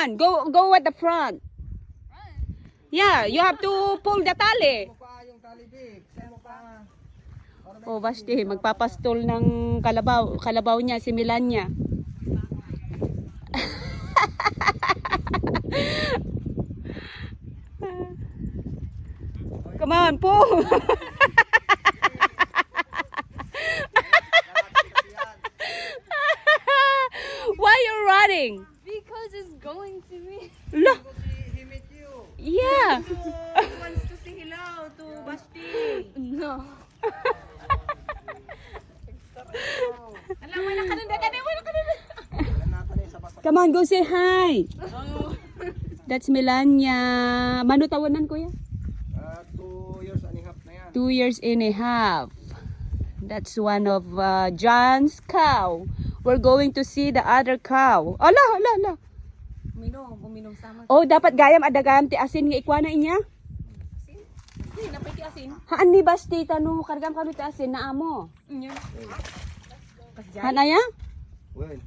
on, go go at the front. Yeah, you have to pull the tali. Oh, basti, magpapastol ng kalabaw, kalabaw niya, si Milanya. Come on, pull. Why you running? Because it's going to me. Look, He, met you. yeah. He wants to say hello to Basti. No. Wala natin sa basta. Come on, go say hi. That's Melania. Mano tawanan ko yan? Ah, two years and a half na yan. Two years and a half. That's one of uh, John's cow. We're going to see the other cow. Ala, ala, ala. Uminom, uminom sama. Oh, dapat gayam adagam ti asin nga ikwana inya. Hindi, napay ti asin. Haan ni basti tanu kargam kanu ti asin na amo. Inyo. Hanaya? Well,